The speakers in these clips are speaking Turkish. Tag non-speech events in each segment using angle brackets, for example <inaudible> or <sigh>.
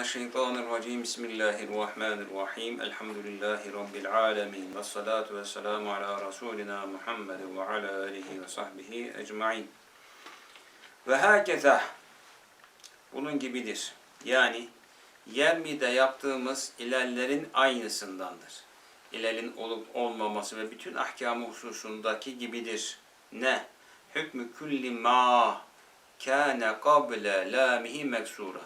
Euzubillahimineşşeytanirracim. Bismillahirrahmanirrahim. Elhamdülillahi Rabbil alemin. Ve salatu ve selamu ala Resulina Muhammed ve ala alihi ve sahbihi ecma'in. Ve hakeza bunun gibidir. Yani Yermi'de yaptığımız ilerlerin aynısındandır. İlelin olup olmaması ve bütün ahkamı hususundaki gibidir. Ne? Hükmü külli ma kâne kable lâmihi meksura.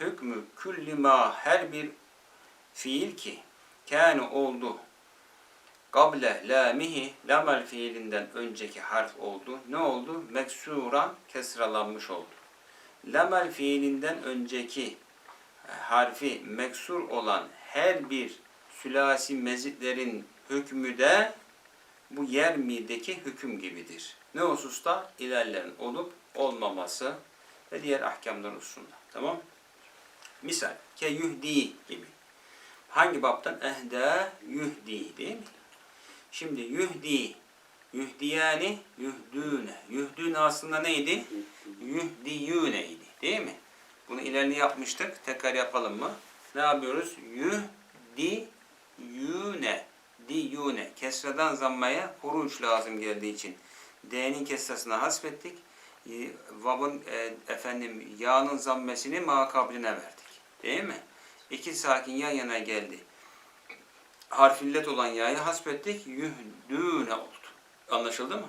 Hükmü külli ma her bir fiil ki kâne oldu. Kable lâmihi lamel fiilinden önceki harf oldu. Ne oldu? Meksuran kesralanmış oldu. Lamel fiilinden önceki harfi meksur olan her bir sülasi mezitlerin hükmü de bu yermideki hüküm gibidir. Ne hususta? İlerlerin olup olmaması ve diğer ahkamlar hususunda. Tamam Misal, ke yuhdi gibi. Hangi baptan? Ehda yuhdi değil mi? Şimdi yuhdi, yuhdiyani, yuhdüne. Yuhdüne aslında neydi? Yuhdiyüneydi değil mi? Bunu ilerini yapmıştık. Tekrar yapalım mı? Ne yapıyoruz? Yuhdiyüne. Diyune. Kesradan zammaya huruç lazım geldiği için. D'nin kesrasına hasbettik. Vav'ın e, efendim yağının zammesini makabline verdik. Değil mi? İki sakin yan yana geldi. Harfillet olan yağı hasbettik. Yühdüne oldu. Anlaşıldı mı?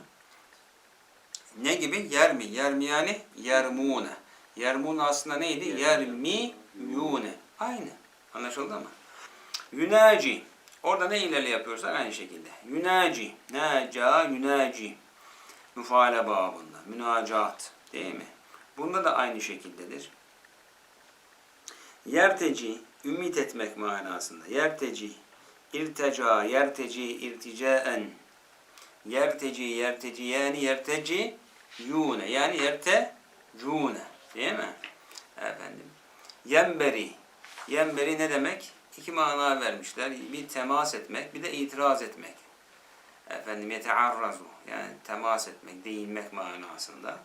Ne gibi? Yermi. Yermi yani yermune. Yermune aslında neydi? Yermi yune. Aynı. Anlaşıldı mı? Yunaci. Orada ne ilerle yapıyorsak aynı şekilde. Yunaci. Naca yunaci. Müfale babında. Münacat. Değil mi? Bunda da aynı şekildedir. Yerteci, ümit etmek manasında. Yerteci, irteca, yerteci, irticaen. Yerteci, yerteci yani yerteci yune. Yani yerte cune. Değil mi? Efendim. Yemberi. Yemberi ne demek? İki mana vermişler. Bir temas etmek, bir de itiraz etmek. Efendim yetearrazu. Yani temas etmek, değinmek manasında.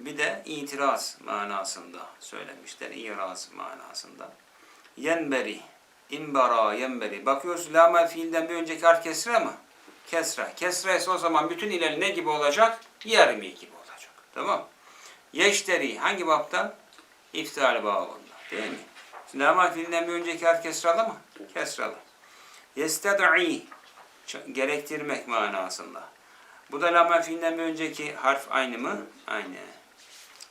Bir de itiraz manasında söylemişler. İraz manasında. Yenberi. İmbara yenberi. Bakıyoruz lama fiilden bir önceki harf kesre mi? Kesra. Kesra ise o zaman bütün ileri ne gibi olacak? Yermi gibi olacak. Tamam Yeşteri. Hangi baptan? İftar babında. Değil mi? Lama fiilinden bir önceki harf kesralı mı? Kesralı. Yested'i. Gerektirmek manasında. Bu da lama fiilinden bir önceki harf aynı mı? Aynı.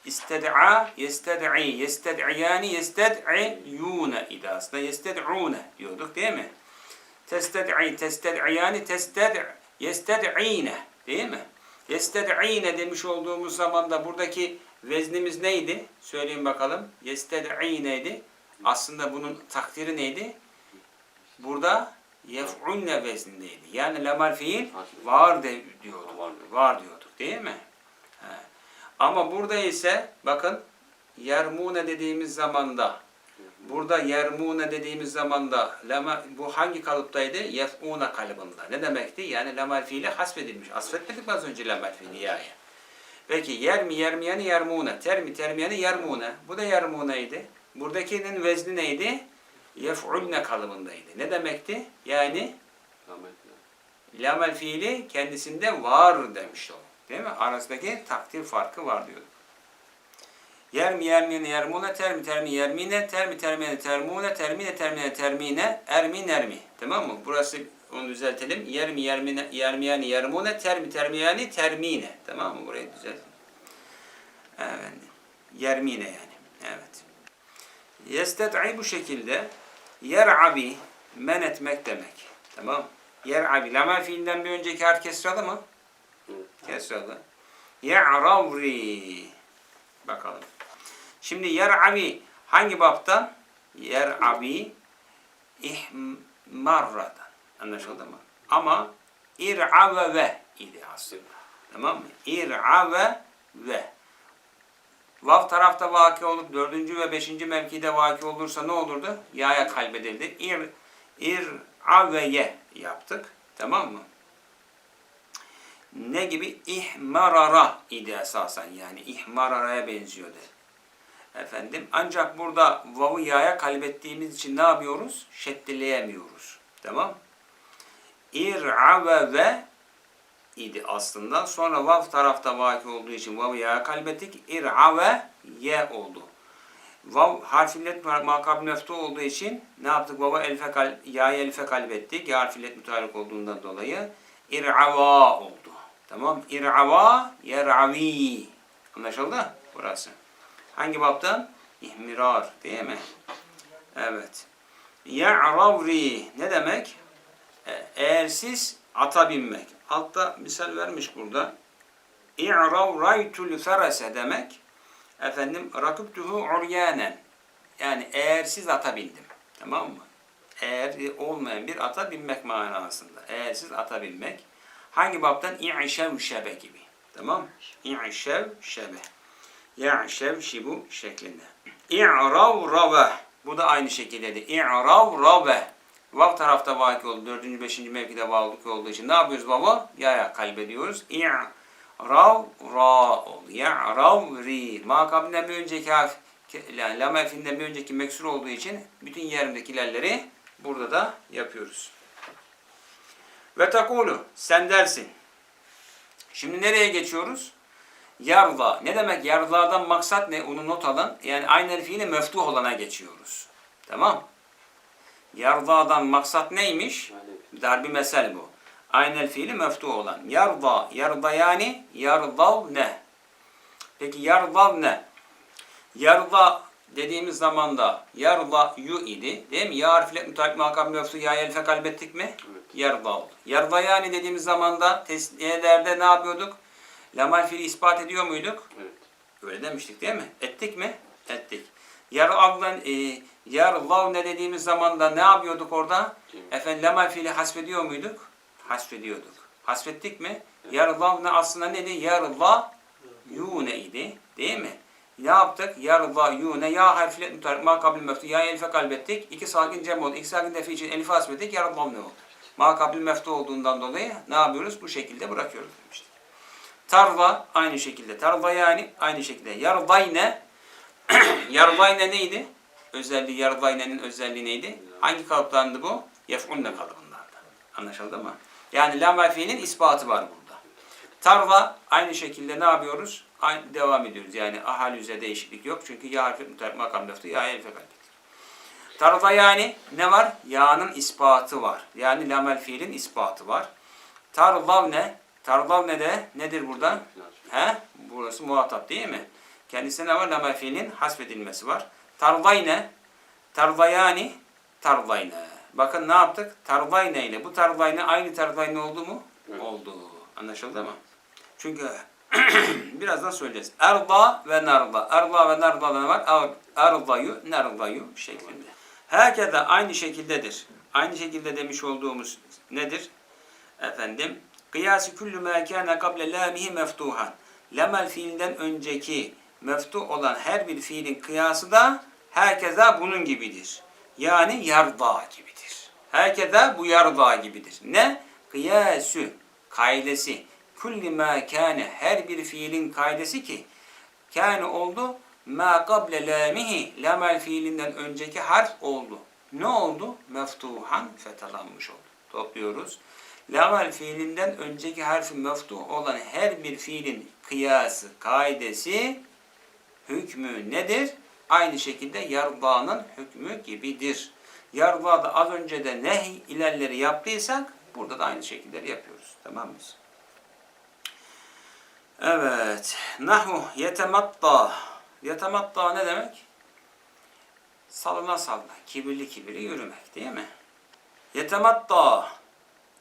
İsted'a, yested'i, yested'iyani, yested'iyune idi aslında. Yested'une diyorduk değil mi? Tested'i, tested'iyani, tested'i, yested'ine değil mi? Yested'ine demiş olduğumuz zaman da buradaki veznimiz neydi? Söyleyin bakalım. Yested'ineydi. Aslında bunun takdiri neydi? Burada yef'unne veznindeydi. Yani lamar fiil var de, diyorduk. Var diyorduk değil mi? Ama burada ise bakın yermune dediğimiz zamanda burada yermune dediğimiz zamanda lama, bu hangi kalıptaydı? Yef'une kalıbında. Ne demekti? Yani lamar fiili hasfedilmiş. Asfetmedik mi az önce lamar fiili yani? Peki yermi yermiyeni yermune. Termi termiyeni yermune. Bu da yermuneydi. Buradakinin vezni neydi? Yef'ulne kalıbındaydı. Ne demekti? Yani lamel fiili kendisinde var demiş o. Değil mi? Arasındaki takdir farkı var diyor. Yermi yermine yermune termi termi yermine termi termine termune termine termine termine ermi nermi. Tamam mı? Burası onu düzeltelim. Yermi yermine yermiyani yermune termi termiyani termine. Tamam mı? Burayı düzelt. Evet. Yermine yani. Evet. Yested'i bu şekilde yer'abi men etmek demek. Tamam. Yer'abi. Lamel fiilinden bir önceki harf kesralı mı? Kesralı. Ye'ravri. Bakalım. Şimdi yer'abi hangi baptan? Yer'abi ihmarradan. Anlaşıldı mı? Ama ir'ave ve idi aslında. Tamam mı? İr'ave ve. Vav tarafta vaki olup dördüncü ve beşinci mevkide vaki olursa ne olurdu? Ya'ya kalbedildi. İr, ir, aveye yaptık. Tamam mı? Ne gibi? İhmarara idi esasen yani. İhmarara'ya benziyordu. Efendim ancak burada vav'ı yaya kalbettiğimiz için ne yapıyoruz? Şeddeleyemiyoruz. Tamam? İr'ave ve idi aslında. Sonra vav tarafta vaki olduğu için vav'ı yaya kalbettik. İr'ave ye oldu. Vav harfillet makab meftu olduğu için ne yaptık? Vava elfe kal, ya'ya elfe kalbettik. Ya harfillet mütarek olduğundan dolayı ir'ava oldu. Tamam. İr'ava yer'avi. Anlaşıldı? Burası. Hangi baptan? İhmirar değil mi? Evet. Ya'ravri ne demek? E, Eğersiz ata binmek. Altta misal vermiş burada. İ'ravraytul ferese demek. Efendim rakıbtuhu uryanen. Yani eğersiz ata bindim. Tamam mı? Eğer olmayan bir ata binmek manasında. Eğersiz ata binmek. Hangi baptan? İ'şev şebe gibi. Tamam? İ'şev şebe. Ya'şev şibu şeklinde. İ'ravrave. Bu da aynı şekildedir. İ'ravrave. Vav tarafta vaki oldu. Dördüncü, beşinci mevkide vavlık olduğu için ne yapıyoruz baba? Ya'ya kalbediyoruz. İ'rav ra oldu. Ya'ravri. Makabinden bir önceki harf yani lam harfinden bir önceki meksur olduğu için bütün yerimdeki ilerleri burada da yapıyoruz. Ve takulu sen dersin. Şimdi nereye geçiyoruz? Yarda. Ne demek yardadan maksat ne? Onu not alın. Yani aynı fiili meftuh olana geçiyoruz. Tamam. Yardadan maksat neymiş? Darbi mesel bu. Aynel fiili meftuh olan. Yarda. Yarda yani yardav ne? Peki yardav ne? Yarda dediğimiz zamanda yarda yu idi. Değil mi? Ya harfiyle müteahhit makam meftuh ya elfe kalbettik mi? Evet. Yarda oldu. Yarda yani dediğimiz zamanda tesniyelerde ne yapıyorduk? Lamal fiili ispat ediyor muyduk? Evet. Öyle demiştik değil mi? Ettik mi? Ettik. Yar avlan, e, yar ne dediğimiz zaman da ne yapıyorduk orada? Cem. Efendim lemel fiili hasfediyor muyduk? Hasfediyorduk. Hasfettik mi? Yar lav ne aslında neydi? Yar la yune idi. Değil mi? Ne yaptık? Yar la yune ya harfiyle mütarek ma kabil meftu ya elife kalbettik. İki sakin cem oldu. İki sakin defi için elife hasfettik. Yar lav ne oldu? Ma kabil meftu olduğundan dolayı ne yapıyoruz? Bu şekilde bırakıyoruz demiştik. Tarva aynı şekilde. Tarva yani aynı şekilde. Yardayne <clears throat> Yardayne neydi? Özelliği Yardayne'nin özelliği neydi? Hangi kalıptandı bu? Yef'unne kalıbındandı. Anlaşıldı mı? Yani lam ispatı var burada. Tarva aynı şekilde ne yapıyoruz? Aynı, devam ediyoruz. Yani ahali üzerinde değişiklik yok. Çünkü ya harfi makam lafı ya elfe kalbettik. Tarva yani ne var? Ya'nın ispatı var. Yani lamel fiilin ispatı var. Tarlav ne? Tarlav ne de? Nedir burada? He? Burası muhatap değil mi? Kendisine ne var? Lama fiilin hasfedilmesi var. Tarlayne, tarlayani, tarlayne. Bakın ne yaptık? Tarlayne ile bu tarlayne aynı tarlayne oldu mu? Evet. Oldu. Anlaşıldı mı? Çünkü <clears throat> birazdan söyleyeceğiz. Erda ve narda. Erda ve narda ne var? Er- Erdayu, nardayu şeklinde. Herkese aynı şekildedir. Aynı şekilde demiş olduğumuz nedir? Efendim, kıyası küllü mâ kâne kable lâmihi meftuhan. Lamel fiilinden önceki meftuh olan her bir fiilin kıyası da herkese bunun gibidir. Yani yarda gibidir. Herkese bu yarda gibidir. Ne? Kıyasü, kaidesi. Kulli mâ kâne, her bir fiilin kaidesi ki, kâne oldu, mâ kable lâmihi, lamel fiilinden önceki harf oldu. Ne oldu? Meftuhan, fethalanmış oldu. Topluyoruz. Lamel fiilinden önceki harfi meftuh olan her bir fiilin kıyası, kaidesi, hükmü nedir? Aynı şekilde yardağının hükmü gibidir. Yardağda az önce de nehy ilerleri yaptıysak burada da aynı şekilleri yapıyoruz. Tamam mı? Evet. Nahu yetematta. Yetematta ne demek? Salına salına. Kibirli kibirli yürümek değil mi? Yetematta.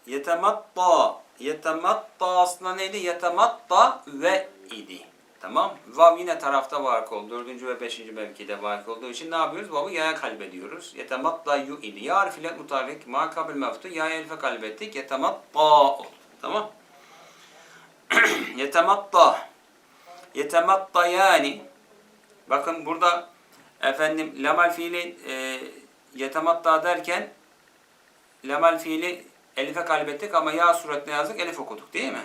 Yetematta. Yetematta aslında neydi? Yetematta ve idi. Tamam. Vav yine tarafta vakı oldu. Dördüncü ve beşinci mevkide vakı olduğu için ne yapıyoruz? Vav'ı yaya kalbediyoruz. Yetematta yu idi. Ya harfiyle mutarrik. Ma kabil meftu. Ya elfe kalbettik. Yetematta oldu. Tamam. <clears throat> Yetematta. Yetematta yani. Bakın burada efendim lamal fiili e, yetematta derken lamal fiili elife kalbettik ama ya suretine yazdık elif okuduk değil mi?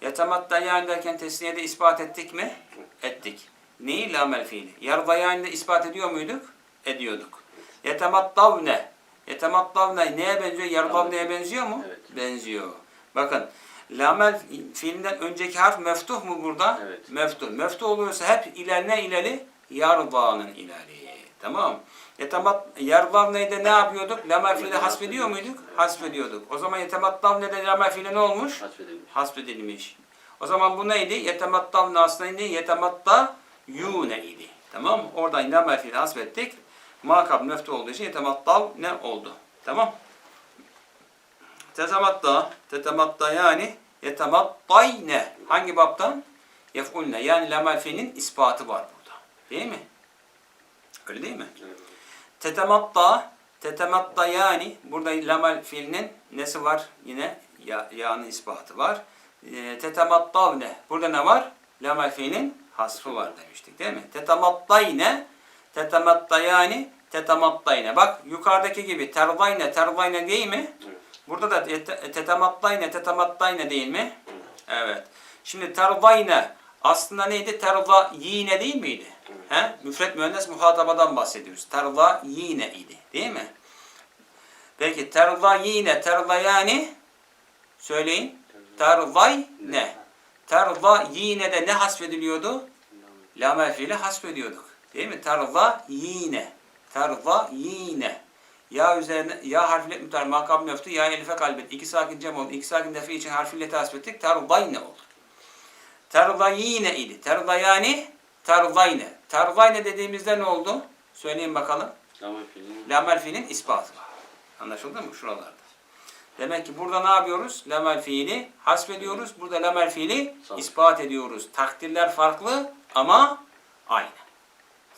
Yetematta yani derken tesniyede ispat ettik mi? Ettik. Neyi? Lamel fiili. Yardayani de ispat ediyor muyduk? Ediyorduk. Yetemattavne. Yetemattavne neye benziyor? Yardavne'ye benziyor mu? Evet. Benziyor. Bakın lamel fiilinden önceki harf meftuh mu burada? Evet. Meftuh. Meftuh oluyorsa hep ilerine ileri? Yarda'nın ileri. Tamam. Yetemat, yardavne'de ne yapıyorduk? Lamel fiili hasbediyor muyduk? Hasbediyorduk. O zaman yetemattavne'de lamel fiili ne olmuş? Hasbedilmiş. hasbedilmiş. O zaman bu neydi? Yetemattavne aslında neydi? Yetematta yune idi. Tamam mı? Oradan lamel fiili hasbettik. Makab meftu olduğu için yetemattav ne oldu? Tamam. Tetematta, tetematta yani yetemattayne. Hangi baptan? Yef'ulne. Yani lamel fiilinin ispatı var burada. Değil mi? Öyle değil mi? Evet. Tetematta, tetematta yani burada lamel fiilinin nesi var? Yine ya, ya'nın ispatı var. E, tetemattavne. Burada ne var? Lamel fiilin hasfı var demiştik değil mi? Tetemattayne, tetematta yani tetemattayne. Bak yukarıdaki gibi terdayne, terdayne değil mi? Burada da te- tetemattayne, tetemattayne değil mi? Evet. Şimdi terdayne aslında neydi? Terda yine değil miydi? He? Müfret müennes muhatabadan bahsediyoruz. Terda yine idi. Değil mi? Peki terda yine, terda yani söyleyin. Terday ne? Terda yine de ne hasfediliyordu? Lamel fiili hasfediyorduk. Değil mi? Terda yine. Terda yine. Ya üzerine ya harfiyle mütar makam meftu ya elife kalbet. İki sakin cem oldu. İki sakin defi için harfiyle hasfettik. Terdayne oldu. Terdayine idi. Terdayani terdayne. Terdayne dediğimizde ne oldu? Söyleyin bakalım. Lamel fiilin ispatı var. Anlaşıldı mı? Şuralarda. Demek ki burada ne yapıyoruz? Lamel fiili hasbediyoruz. Burada lamel fiili ispat ediyoruz. Takdirler farklı ama aynı.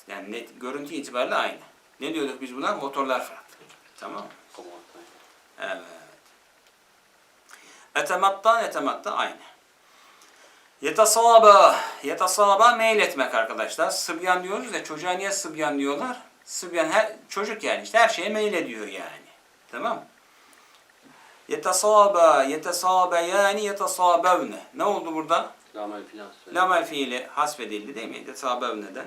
Yani net, görüntü itibariyle aynı. Ne diyorduk biz buna? Motorlar farklı. Tamam mı? Evet. Etematta, etematta aynı. Yetasaba, yetasaba meyletmek arkadaşlar. Sıbyan diyoruz ya, çocuğa niye sıbyan diyorlar? Sıbyan, her, çocuk yani işte her şeye meylediyor yani. Tamam Yetasaba, yetasaba yani yetasabevne. Ne oldu burada? Lamel fiili hasbedildi değil mi? Yetasabevne'den.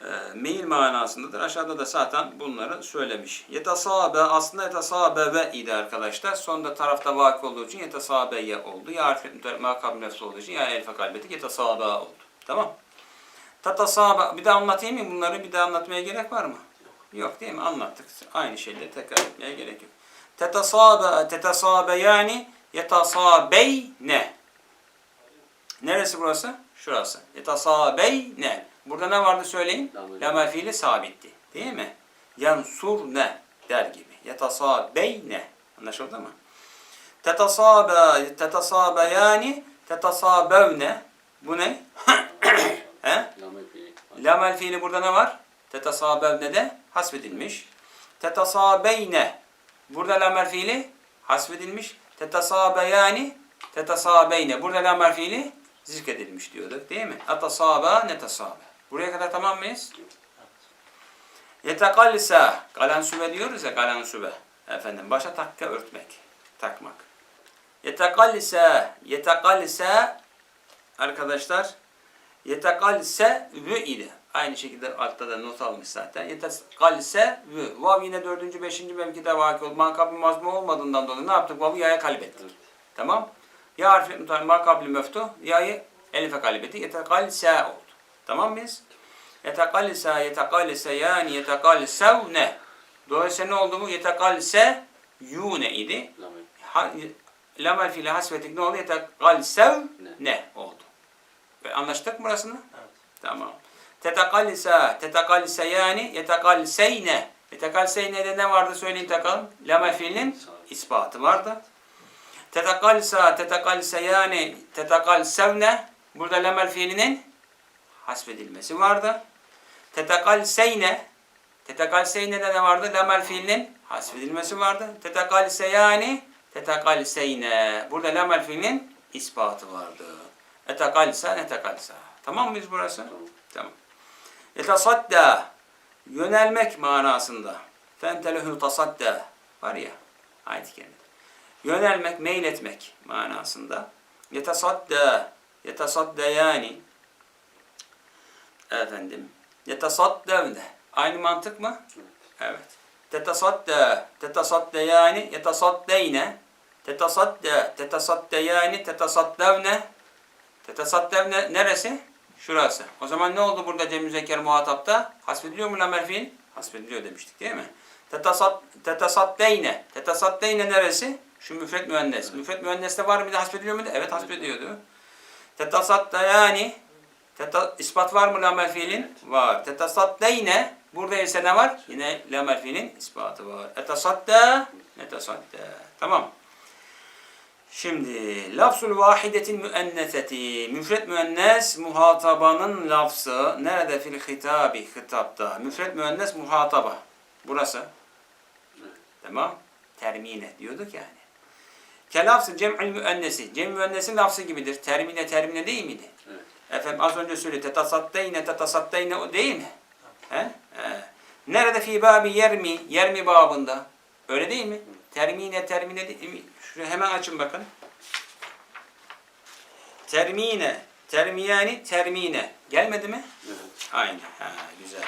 E, meyil manasındadır. Aşağıda da zaten bunları söylemiş. Yetasabe aslında yetasabeve idi arkadaşlar. Sonunda tarafta vakı olduğu için yetasabeye oldu. Ya harf makam nefsi olduğu için ya elfe kalbeti yetasabe oldu. Tamam. Tatasabe. Bir daha anlatayım mı bunları? Bir daha anlatmaya gerek var mı? Yok değil mi? Anlattık. Aynı şeyleri tekrar etmeye gerek yok. Tetasabe, tetasabe yani yetasabeyne. Neresi burası? Şurası. Yetasabeyne. Burada ne vardı söyleyin? Lamel. Fiili sabitti. Değil mi? Yansurne der gibi. Yetasabeyne. Anlaşıldı mı? Tetasabe, tetasabe yani tetasabevne. Bu ne? <coughs> He? Lamel fiili burada ne var? Tetasabevne de hasbedilmiş. Tetasabeyne. Burada lamel fiili hasbedilmiş. Tetasabeyani tetasabeyne. Burada lamel fiili zikredilmiş diyorduk değil mi? Atasaba netasabe. Buraya kadar tamam mıyız? Yetekallise. Kalansübe diyoruz ya kalansübe. Efendim başa takka örtmek. Takmak. Yetekallise. Yetekallise arkadaşlar Yetekalse vü ile. Aynı şekilde altta da not almış zaten. Yetekalse vü. Vav yine dördüncü, beşinci mevkide vakı oldu. Makabli mazmu olmadığından dolayı ne yaptık? Vav'ı yaya kalbettik. Evet. Tamam. Ya harfi mutar makabli meftu. Ya'yı elife kalbettik. Yetekalse oldu. Tamam mıyız? Yetekalse, yetekalse yani yetekalsevne. Dolayısıyla ne oldu bu? Yetekalse yune idi. Lamel. Ha, lamel fiili hasbetik ne oldu? Yetekalsev Ne? ne oldu? Ve Anlaştık mı burasını? Evet. Tamam. Tetakallisa, tetakallisa yani yetakallseyne. Yetakallseyne'de ne vardı söyleyin takalım. Lamel Sabit. ispatı vardı. Tetakallisa, tetakallisa yani tetakallsevne. Burada lamel fiilinin hasbedilmesi vardı. Tetakallseyne, tetakallseyne'de ne vardı? Lamel fiilinin hasbedilmesi vardı. Tetakallise yani tetakallseyne. Burada lamel fiilinin ispatı vardı. Etakalsa, netakalsa. Tamam mıyız burası? Tamam. Yetasadda yönelmek manasında. Fentelehu tasadda var ya ayet-i. Yönelmek, meyletmek manasında. Yetasadda, yetasadda yani Efendim. Yetesaddevne. Aynı mantık mı? Evet. Evet. Tetesadde. Tetesadde yani yetesaddeyne. Tetesadde. Tetesadde yani tetesaddevne. Tetesaddevne neresi? Şurası. O zaman ne oldu burada Cem Müzekker muhatapta? Hasbediliyor mu lamel fiil? Hasbediliyor demiştik değil mi? Tetesat, tetesaddeyne. Tetesaddeyne neresi? Şu müfret müennes. Müfret müenneste var mıydı? Hasbediliyor muydu? Evet hasbediyordu. Tetesadde yani ispat var mı lamel fiilin? Var. Tetesaddeyne. Burada ise ne var? Yine lamel fiilin ispatı var. Etesadda. Netesadda. Tamam. Şimdi lafzul vahidetin müenneseti. Müfret müennes muhatabanın lafzı. Nerede fil hitabi? Hitapta. Müfret müennes muhataba. Burası. Tamam. Termine diyorduk yani. Kelafzı cem'ül müennesi. Cem müennesin lafzı gibidir. Termine termine değil miydi? Evet. Efendim az önce söyledi. Tetasaddeyne tetasaddeyne o değil mi? He? He. Nerede fi babi yermi? Yermi babında. Öyle değil mi? Termine termine değil mi? Şuraya hemen açın bakın. Termine. Termiyani termine. Gelmedi mi? Evet. Aynı. Ha, güzel.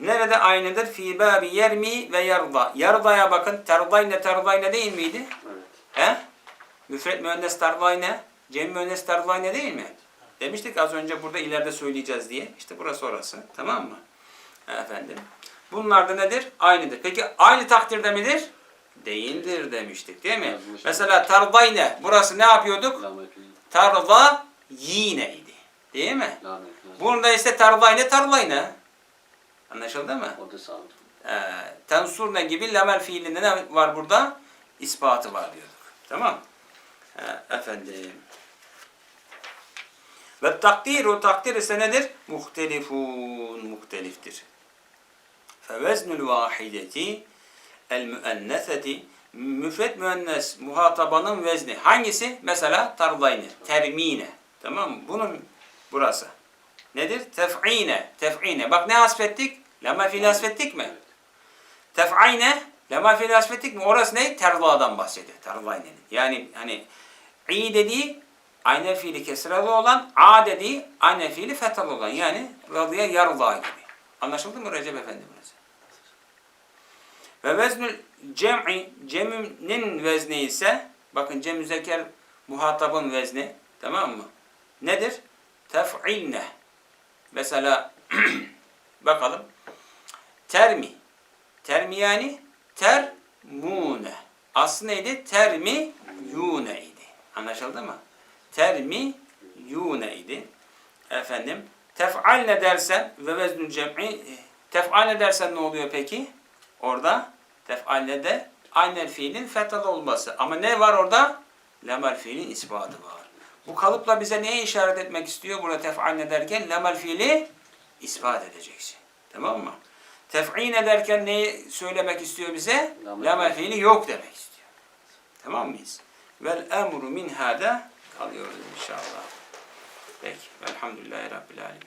Nerede aynıdır? Fi babi yermi ve yarda. Yardaya bakın. Terdayne terdayne değil miydi? Evet. He? Müfret müennes terdayne. Cem müennes terdayne değil mi? Demiştik az önce burada ileride söyleyeceğiz diye. İşte burası orası. Tamam mı? Efendim. Bunlar da nedir? Aynıdır. Peki aynı takdirde midir? Değildir demiştik değil mi? Yazmış. Mesela tardayne. Burası ne yapıyorduk? Tarda yineydi. Değil mi? Bunda ise tardayne tardayne. Anlaşıldı mı? O da sabit. Ee, tensurne gibi lamel fiilinde ne var burada? İspatı var diyorduk. Tamam. Ee, efendim. Ve takdiru takdir ise nedir? Muhtelifun muhteliftir. Feveznul vahideti el müenneseti müfret müennes muhatabanın vezni. Hangisi? Mesela tardayne, termine. Tamam mı? Bunun burası. Nedir? Tef'ine. Tef'ine. Bak ne hasfettik? Lama fiil hasfettik mi? Evet. Tef'ayne. Lama fiil hasfettik mi? Orası ne? Terdadan bahsediyor. Terdayne'nin. Yani hani i dediği ayne fiili kesralı olan, a dediği ayne fiili fethalı olan. Yani radıya yarda gibi. Anlaşıldı mı Recep Efendi burası? Ve veznül cem'i, cem'in vezni ise, bakın cem müzekker muhatabın vezni, tamam mı? Nedir? Tef'ilne. Mesela <clears throat> bakalım. Termi. Termi yani termune. Aslı neydi? Termi yune idi. Anlaşıldı mı? Termi yune idi. Efendim. Tef'al ne dersen ve veznül cem'i tef'al ne dersen ne oluyor peki? Orada tef'alle de aynel fiilin fethalı olması. Ama ne var orada? Lemel fiilin ispatı var. Bu kalıpla bize neye işaret etmek istiyor burada tef'al derken? Lemel fiili ispat edeceksin. Tamam mı? Tef'in ederken neyi söylemek istiyor bize? Lemel fiili yok demek istiyor. Tamam mıyız? Vel emru min hada kalıyoruz inşallah. Peki. Velhamdülillahi Rabbil alemin.